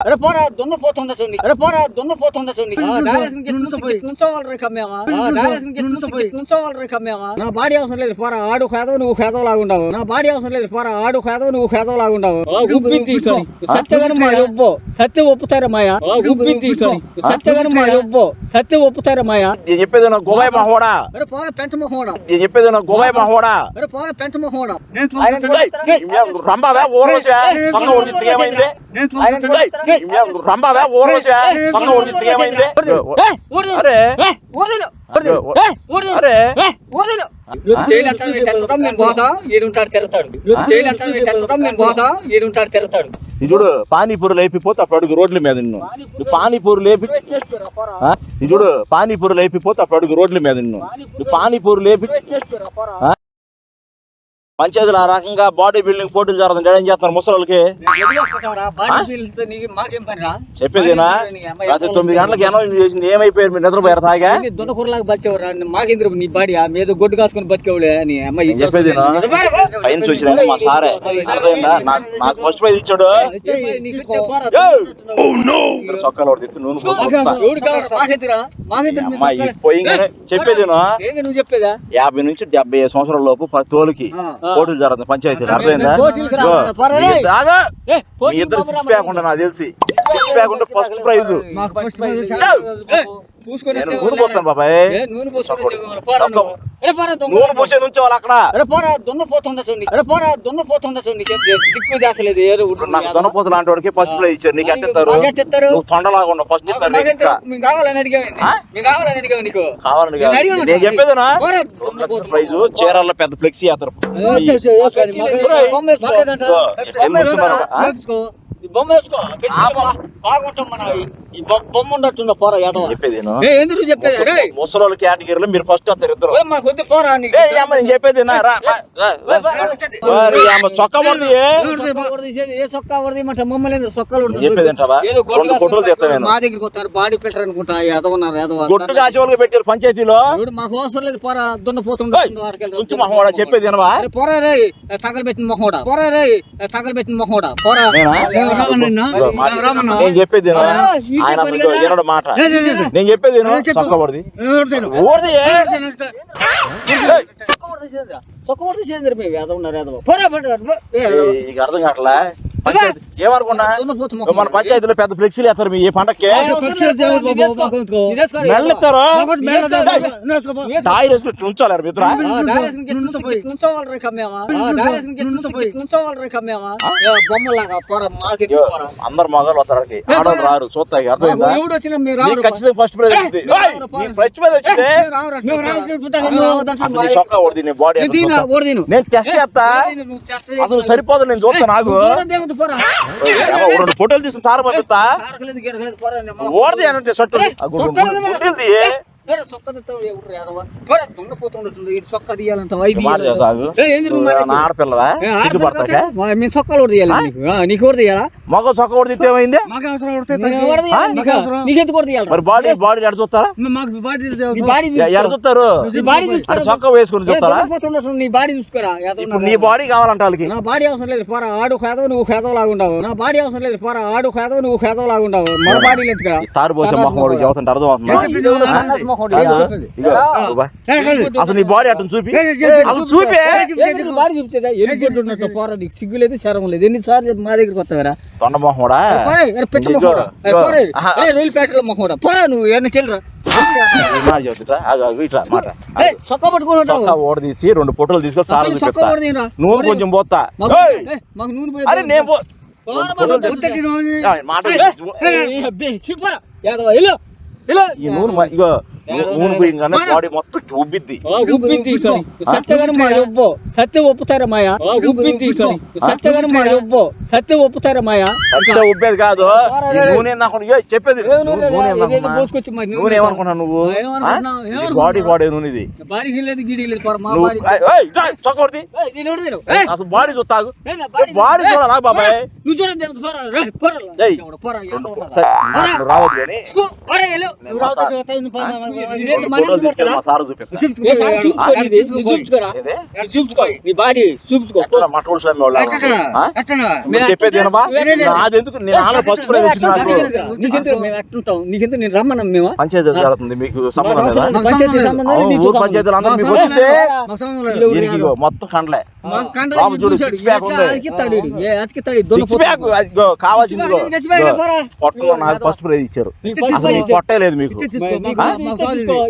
అరే పోరా దున్నపోతున్నట్టుంది అరే పోరా దున్నపోతున్నట్టుంది ఆ, డైరెక్షన్కి నుంచో నుంచి పోయి. నుంచోవాలి రే కమ్మేమా ఆ, నుంచో డైరెక్షన్కి నుంచో నుంచి పోయి. నుంచోవాలి రే కమ్మేమా నా బాడీ అవసరం లేదు పోరా ఆడు ఖేదవు నువ్వు ఖేదవు లాగుండవు నా బాడీ అవసరం లేదు పోరా ఆడు ఖేదవు నువ్వు ఖేదవు లాగుండవు ఉప్పింది సత్యగాని మా ఒప్పు సత్య ఒప్పుతారా మాయా ఉప్పింది సత్యగాని మా ఒప్పు సత్య ఒప్పుతారా మాయా నేను చెప్పేది నా గోబాయ్ మహోడా అరే పోరా పెంచమోహోడా నేను చెప్పేది నా గోబాయ్ మహోడా అరే పోరా నేను. రంబావా పక్క ఊరి ఏమైంది నేను చూసుకుంటా. రంబావా ఊరవసా పక్క ఊరి ఏమైంది? అరే అరే ఈడుంటాడు తిరుగుతాడు. మేము పోతాం ఈడుంటాడు తిరుగుతాడు. ఇది చూడు పానీపూరి లేపిపోతే అప్పుడు అడుగు రోడ్ల మీద నిన్ను. నువ్వు పానీపూరి లేపి ఆ? ఇది చూడు పానీపూరి లేపిపోతే అప్పుడు అడుగు రోడ్ల మీద నిన్ను. నువ్వు పానీపూరి లేపి? పంచాయతీలు ఆ రకంగా బాడీ బిల్డింగ్ పోటీలు జరుగుతుంది ఏం చేస్తున్నారు పనిరా చెప్పేదేనా? రాత్రి తొమ్మిది గంటలకు ఎనభై చేసింది. ఏమైపోయారు? మీరు నిద్రపోయారు? తాగా? దొనకూరలాగా బతికేవరా? మాకేంద్ర నీ బాడీ? ఆ మీద గొడ్డు కాసుకొని బతికేవులే అని అమ్మ నేను చెప్పేది. ఫైన్ వచ్చిన మా సారే. నాకు ఫస్ట్ ప్రైజ్ ఇచ్చాడు. సొక్కలు ఒకటి ఎత్తి నూనె పోసుకొస్తా. ఎవడు కావాలి? మాకెత్తిరా అమ్మా, ఈ పోయింగానే చెప్పేది విను. ఏంది నువ్వు చెప్పేదా? యాభై నుంచి డెబ్బై సంవత్సరాల లోపు తోలుకి. పోటీలు జరుగుతుంది పంచాయతీలు అర్థమైందా? ఇద్దరు- సిక్స్ ప్యాక్ ఉంటా నాకు తెలిసి. సిక్స్ ప్యాక్ ఉంటే ఫస్ట్ ప్రైజ్ ఏ, పూసుకొని నేను పోతాను బాబాయ్. ఏ, నూనె వాళ్ళ. ఏ, పోరా. నూనె పోసే నుంచి వాళ్ళు అక్కడ. అరే పోరా దున్నపోతున్నట్టుంది అరే పోరా దున్నపోతున్నట్టుంది దిక్కు చేసలేదు ఏదో ఇప్పుడు నాకు దొనపోతు లాంటి వాడికి ఫస్ట్ ప్రైజ్ ఇచ్చారు. నీకు ఎట్టిస్తారు? నువ్వు తొండలాగా ఉండవు ఫస్ట్ ఇస్తారు. మీకు కావాలని? మీకు కావాలని అడిగావు నీకు? కావాలని నేను చెప్పేదేనా? ప్రైజ్ చీరాల్లో పెద్ద ఫ్లెక్సీ అతను బొమ్మ వేసుకో. బాగుంటాం మన బొమ్మ పోరా యాదవ చెప్పేది ఎందుకు చెప్పేది రే ముసలోళ్ళ కేటగిరీలో మీరు ఫస్ట్ వస్తారు ఇద్దరు మాకు వద్దు పోరా చెప్పేది? రా, రా, రా, రా. చొక్కా ఏ? సొక్కా కూడా తీయమంటే మమ్మల్ని చెప్పేది నేను. మా దగ్గరికి వస్తారు బాడీ పెట్టరు అనుకుంటా ఎదవన్నారు ఎదవ గొడ్డు కాసేవాళ్ళకి పెట్టారు పంచాయతీలో మాకు అవసరం లేదు పోరా దున్నపోతుండే చుంచు మహోడా చెప్పేది పోరా రే తగలబెట్టిన మొహోడా పోరా రే తగలబెట్టిన మొహోడా పోరా నేనా? మాట. నేను రామన్నా? నేను చెప్పేది ఆయన. వినడు మాట. నేను చెప్పేది విను ఏ, చెప్పు. చొక్కా పడుతుంది ఎవరు తిను? ఊరిది ఏ? సొక్కబడి చేంద్ర మేము ఎదవ ఉన్నారు నీకు అర్థం కావట్లే పంచాయతీ. ఏమనుకున్నా? మన పంచాయతీలో పెద్ద ఫ్లెక్సీలు వేస్తారు మీ ఏ పండక్కి మెల్లెత్తారు రెస్పెక్ట్ ఉంచాలి మిత్ర అందరు మగలు ఆడవాళ్ళు రారు చూస్తాయి అర్థమైందా? ఖచ్చితంగా ఫస్ట్ ప్రైజ్ వచ్చింది. ఫస్ట్ ప్రైజ్ వచ్చింది. బాడీ. నేను టెస్ట్ చేస్తా. అసలు సరిపోదు నేను చూస్తా నాకు. రెండు ఫోటోలు తీసుకుని సార్ పంపిస్తా. ఓడది అంటే నా ఆడపిల్లవా మేము సొక్కలు కూడా తీయాలి నీకు కూడా తీయాలా? మగ చొక్కా తిస్తే ఏమైంది? మరి బాడీ బాడీ ఎడ చూస్తారా? చూస్తారు? అంటే వేసుకుని చూస్తారా? నీ బాడీ చూసుకోరా. నీ బాడీ. కావాలంట వాళ్ళకి. నా బాడీ అవసరం లేదు పోరా. ఆడు ఖేదవు నువ్వు ఖేదవు లాగుండవు నా బాడీ అవసరం లేదు పోరా. ఆడు ఖేదవు నువ్వు ఖేదవు లాగుండవు మన బాడీ తారు పోసే మొహం అర్థం అవుతుందా. అసలు నీ బాడీ అటు చూపి. అసలు చూపే. బాడీ చెప్తుందా ఎన్ని ఉన్నట్టు పోరా నీకు సిగ్గు లేదు శరం లేదు. ఎన్నిసార్లు చెప్పి మా దగ్గరికి వస్తావరా? తొండ మొహం కూడా పోరా ఎర పెట్టు రైలు పేటలో మొహోడా పోరా నువ్వు ఎన్ని చెల్లరా ఈ మాట చెబుతుంటా ఆగు, ఆగు, ఇట్లా మాట ఏ చొక్క పట్టుకొని ఉంటావు చొక్కా ఓడ తీసి రెండు ఫోటోలు తీసుకొని సార్? నువ్వు కొంచెం పోతా మాకు నూనె పోయి అరే నేను పో మాట నూనె ఇగో నూనె పోయింగానే బాడీ మొత్తం ఉబ్బిద్ది ఉబ్బింది మా ఒప్పు సత్య ఒప్పుతారా మాయా? ఉబ్బింది మా ఒప్పు సత్య ఒప్పుతారా మాయా? అంతే ఉబ్బేది కాదు. నూనె నాకు చెప్పేది. నూనె లేదా? నూనె ఇదేదో ఏందమ్మా? పోసుకొచ్చి మరి నూనె నూనె ఏమనుకున్నావు నువ్వు? బాడీ బాడీ నూనె ఇది అసలు బాడీ చూస్తాగు. ఏయ్, నా బాడీ చూడాలా బాబాయ్? చూడండి నువ్వు రావద్దు కానీ. ఫోటోలు తీసుకెళ్ళి మా? సార్ చూపించుకో నీ బాడీ చూపించుకో. స్వామి వాళ్ళ? చెప్పేది వినబా నాదెందుకు నేను ఆలో పసుపు ప్రైజ్ ఇచ్చిన నాకు నీకెంత మేము ఎట్టుంటాం నీకెంత నేను రమ్మన్నాం మేము? పంచాయతీ జరుగుతుంది మీకు సంబంధం లేదా? పంచాయతీ సంబంధం అవును, నీకు ఊరు సంబంధం. పంచాయతీలు అందరూ మీకు. దీనికి మొత్తం కండలే. బాబు చూడు, ఉంది. సిక్స్. ప్యాక్ కావాల్సింది ఇగో. సిక్స్ ప్యాక్ ఇగో, పోరా. పొట్టలో నాకు ఫస్ట్ ప్రైజ్ ఇచ్చారు. అసలు పొట్టే లేదు మీకు.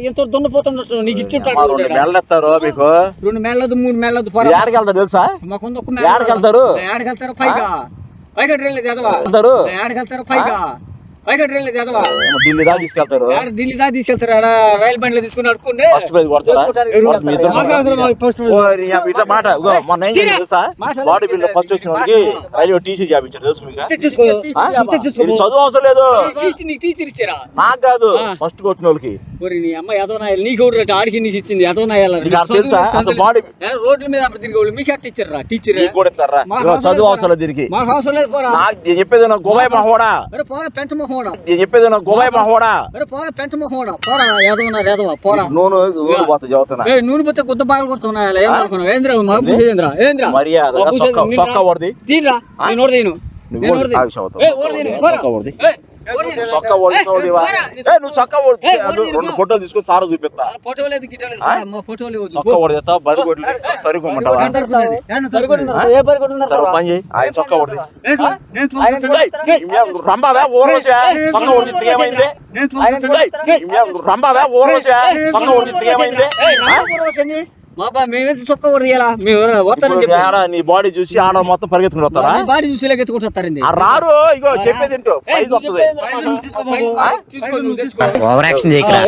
ఎంత దున్నపోతున్నట్టు నీకు ఇచ్చుంటాడు రెండు మెళ్ళెత్తారు మీకు. రెండు మేళ్ళదు మూడు మేళ్ళదు ఏడకి వెళ్తారు తెలుసా? మాకు ఒక ఏడకి వెళ్తారు? ఏడకెళ్తారు పైగా. పైగా డ్రిల్ ఎదవా వెళ్తారు పైగా. ఢిల్లీ దాకా తీసుకెళ్తారు. ఏడ ఢిల్లీ దాకా తీసుకెళ్తారు? ఆడ రైలు బండిలో తీసుకుని ఫస్ట్ ప్రైజ్ ఇట్లా మాట. మొన్న ఏం తెలుసా? బాడీ బిల్డర్ ఫస్ట్ వచ్చిన రైల్వే టీసీ తెలుసు మీకు? ఇది చదువు అవసరం లేదు. నీకు టీచర్ ఇచ్చారా? నాకు కాదు. ఫస్ట్ కొట్టిన వాళ్ళకి. ఒరి నీ అమ్మ ఎదో నాయాలి నీకు ఆడికి నీకు ఇచ్చింది ఎదో నాయాలి నీకు అర్థం తెలుసా? అసలు బాడీ- రోడ్ల మీద అప్పుడు తిరిగి వాళ్ళు. మీకు ఎట్ట ఇచ్చారా టీచర్ కూడా ఇస్తారా? చదువు లేదు అవసరం లేదు దీనికి. మాకు అవసరం లేదు పోరా. నాకు నేను చెప్పేది నా గోబాయ్ మహోడా? పోరా పెంచ మొహోడా. నేను చెప్పేది నా గోబాయ్ మహోడా? పోరా పెంచ మొహోడా. పోరా ఎదవనా ఎదవా పోరా. నూనె ఊరు పోతా చదువుతున్నా. ఏ నూనె పోతే కొత్త ఏంద్రా మా ఏంద్రా? మర్యాద సొక్క సొక్క తీరా నేను నేను. ఏ. పోరా. సొక్క ఓడి. ఏ, ఓడి తీను. సొక్క ఓడి చదువుదివా? పోరా. ఏ నువ్వు తీను, రెండు. ఫోటోలు తీసుకొని సారు చూపిస్తా. ఆ, ఫోటో లేదు గిట్ట లేదు పోరా, మా ఫోటో లేదు సొక్క ఓడి తెస్తావా బరి కొట్లు తరుకోమంటావా? పని చేయి ఆయన సొక్క ఓడి. రంబావే ఊరోసా సొక్క ఓడి ఏమైంది. రంబావే ఊరోసా సొక్క ఓడి ఏమైంది ఏయ్, నా ఊరు వస్తుంది. మా బా మేమేసి తీయాలా మేము వస్తానని చెప్పి ఆడ నీ బాడీ చూసి ఆడ మొత్తం పరిగెత్తుకుని వస్తారా? బాడీ చూసి ఆ రారు ఇగో చెప్పేది ఏంటో? ప్రైజ్ వస్తుంది. ఓవర్ యాక్షన్ చేయకరా.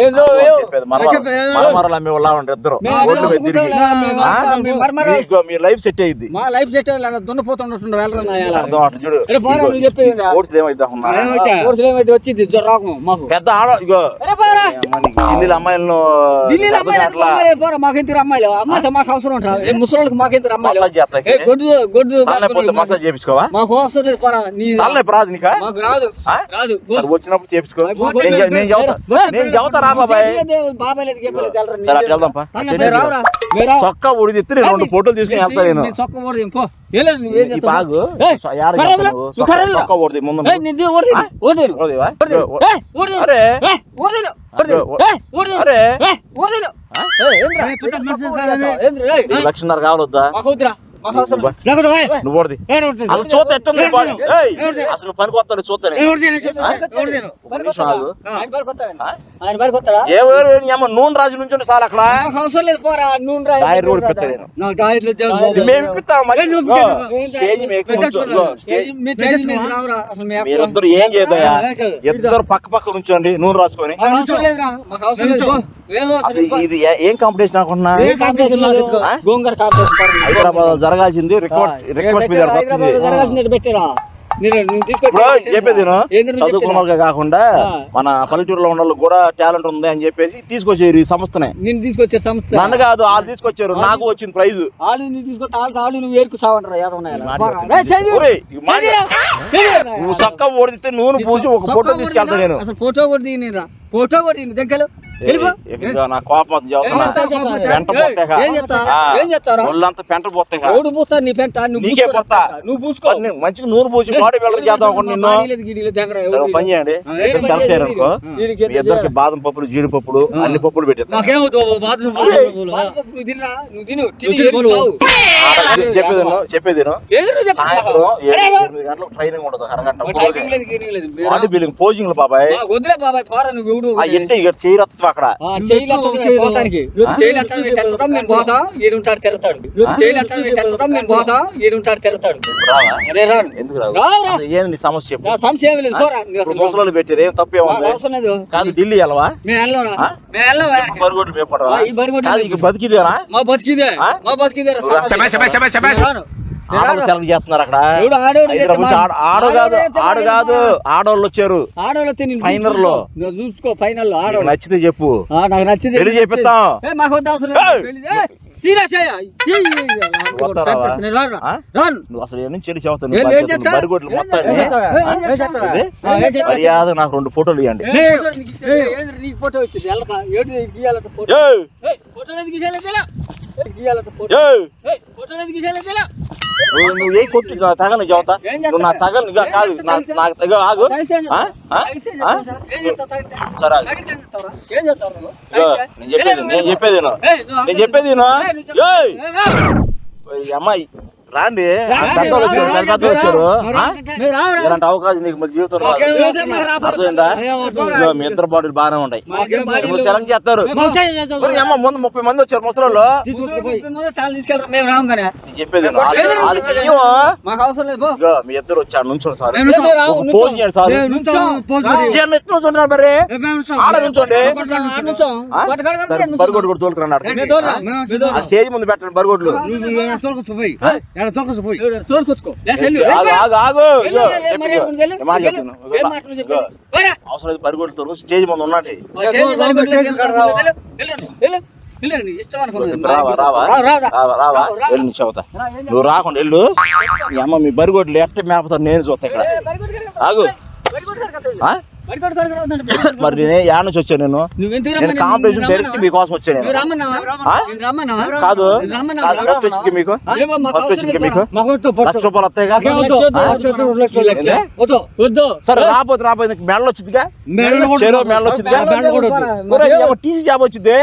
చెప్పేది మరమరాలు అమ్మే వాళ్ళ ఉంటారు ఇద్దరు. రోడ్ల మీద తిరిగి. ఆ? మీకు మీ లైఫ్ సెట్ అయ్యింది మా లైఫ్ సెట్ దున్నపోతున్నట్టు వెళ్ళరా నాయాలా అర్థం అట్లా చూడు. అరే పోరా, నువ్వు చెప్పేది? స్పోర్ట్స్ ఏమైతే ఉన్నా కోర్సులు ఏమైతే వచ్చింది మాకు. పెద్ద ఆడ ఇగో. అరే పోరా. హిందీలో అమ్మాయిలను ఢిల్లీలో అమ్మాయిలు పోరా మాకెంత అమ్మాయిలు? అమ్మాయితో మాకు అవసరం ఉంటా మసాజ్ చేస్తాయి ఏ గొడ్డు గొడ్డు. మసాజ్ చేయించుకోవా? మాకు అవసరం లేదు పోరా. నీ రాదు నీకా? మాకు రాదు? రాదు. వచ్చినప్పుడు చేయించుకో. నేను చె- నేను చెబుతా. రా బాబాయ్. బాబాయ్ లేదు సరే అట్లా వెళ్దాం పా. మీరు రావురా, మీరు రావు. చొక్కా ఉడిది ఎత్తి నేను రెండు ఫోటోలు తీసుకుని వెళ్తా నేను. సొక్క ఓడదీను, పో. చొక్కా-. చొక్కా ఓడిది ముందు ఏయ్, నేను దీన్ని లక్షన్నర కావాలొద్దా? నువ్వు నేను. అసలు చూత ఎట్టుంది. అసలు పనికి వస్తాడు చూస్తానే రాజు నుంచి సార్ అక్కడ. అవసరం లేదు పోరా నూనె రోడ్. ఏం లేదు. ఇద్దరు పక్క పక్క నుంచోండి నూనె రాసుకొని. ఇది ఏ- కాంపిటీషన్ అనుకుంటున్నా. హైదరాబాద్ జరగాల్సింది రికార్డ్ రిక్వెస్ట్ మీద జరగాల్సింది. పెట్టారా? చెప్పేది చదువుకున్న కాకుండా. మన పల్లెటూరులో ఉన్న వాళ్ళకి కూడా టాలెంట్ ఉంది అని చెప్పేసి తీసుకొచ్చారు ఈ సంస్థనే. నేను తీసుకొచ్చే సంస్థ. నన్ను కాదు వాళ్ళు తీసుకొచ్చారు. నాకు వచ్చింది ప్రైజ్. నువ్వు ఏరుకు చక్క ఓడితే నూనె పూసి ఒక ఫోటో తీసుకెళ్తా నేను. అసలు ఫోటో కూడా తీయనిరా. ఫోటో కూడా తీయను. దగ్గర నా కోపం? పెంట ఒళ్ళంతా పెంట ఎవడు నీ పెంట నువ్వు నీకే పూసుకో. పోతా. నువ్వు పూసుకో మరి నేను మంచిగా నూనె పూసి బాడీ బిల్డర్ చేద్దాం నిన్ను పని చేయండి. అనుకో ఇద్దరికి బాదం పప్పులు జీడిపప్పులు అన్ని పప్పులు పెట్టేస్తా. చెప్పేది చెప్పేది గంటలకు ట్రైనింగ్ ఉండదు అరగంట బిల్డింగ్ పోజింగ్ బాబాయ్ ఆ, వదిలే బాబాయ్ పోరా నువ్వు ఎవడు ఆ ఇంటి ఇక్కడ చేయరత్వం అక్కడ. పోతానికి. మేము పోతాం. ఈడుంటాడు తెరతాడు. రోజు చేయలు ఎత్తడం మేము పోతాం. ఈడుంటాడు అరే రాను. ఎందుకు రావు? ఏంది సమస్య చెప్పు. సంశయం ఏమీ లేదు. పోరా ఏం తప్పే కాదు ఢిల్లీ వెళ్ళవా? మేము వెళ్ళరా ఆ? మేము వెళ్ళం బరిగొడ్డు ఈ బతికిదేనా? మా బతికిదే? మా బతికిదే సెలెక్ట్ చేస్తున్నారు అక్కడ. ఆడ- ఆడు కాదు ఆడు కాదు ఆడోళ్ళు వచ్చారు. ఆడోళ్ళు ఫైనల్లో. చూసుకో. ఫైనల్ ఆడోళ్ళు నచ్చితే చెప్పు. నాకు నచ్చింది పెళ్ళి చేపిస్తాం మాకు అవసరం నువ్వు అసలు ఏం? బరిగొడ్లు? మర్యాద నాకు రెండు ఫోటోలు ఇవ్వండి. ఫోటో నువ్వు ఏ కొట్టి నా తగని చెబుతా? నువ్వు నా? తగని కాదు? నాకు తగ ఆగు? సరే? నేను చెప్పేది నేను చెప్పేది నేను చెప్పేది అమ్మాయి. రాండి. పెద్దలు వచ్చారు పెద్ద పెద్దలు వచ్చారు? ఇలాంటి అవకాశం నీకు మళ్ళీ జీవితం అర్థమైందా? మీ ఇద్దరు బాడీలు బాగానే ఉంటాయి మిమ్మల్ని సెలెక్ట్ చేస్తారు. అమ్మ ముందు ముప్పై మంది వచ్చారు ముసలోళ్ళు. చెప్పేది మీ ఇద్దరు వచ్చారు నుంచోండి సార్. పోజ్ చేయండి సార్. నుంచుంటున్నారు మరి. ఆడ నుంచోండి? పట్టు కాడ తోలుకురన్నాడు స్టేజ్ ముందు పెట్టండి బరిగొడ్లు అవసరం తోలు స్టేజ్ ముందు చెబుతా నువ్వు రాకుండా వెళ్ళు. మీ అమ్మ మీ బరిగొడ్లు ఎట్ట మేపుతారు నేను చూస్తా ఇక్కడ. ఆగు. మరి నేను యాడ నుంచి వచ్చాను నేను? నేను? కాంపిటీషన్ డైరెక్ట్ మీకోసం వచ్చాను నేను? కాదు. వచ్చింది మీకు? వచ్చింది మీకు. లక్ష రూపాయలు వస్తాయి. సరే రాబోతే రాబోతే మెడలు వచ్చిందిగా? చెరువు. మెడలు వచ్చిందిగా? టీసీ జాబ్ వచ్చింది.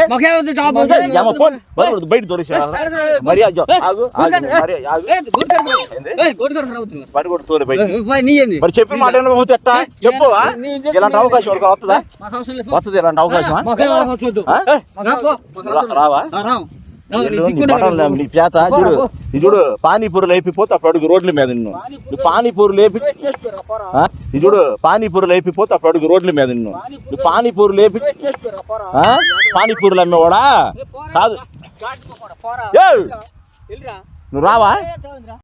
బయట దొరికా మరి మరి చెప్పి మాట చెప్పు ఇలాంటి అవకాశం ఎవరికి వస్తుందా. వస్తుంది ఇలాంటి అవకాశం. రావా నీ పేత చూడు. ఇది చూడు పానీపూరి లేపిపోతే అప్పుడు అడుగు రోడ్ల మీద నిన్ను నువ్వు పానీపూరి లేపి? ఇది చూడు పానీపూరి లేపిపోతే అప్పుడు అడుగు రోడ్ల మీద నిన్ను నువ్వు పానీపూరి లేపి? పానీపూరులు అమ్మేవాడా. కాదు. నువ్వు రావా.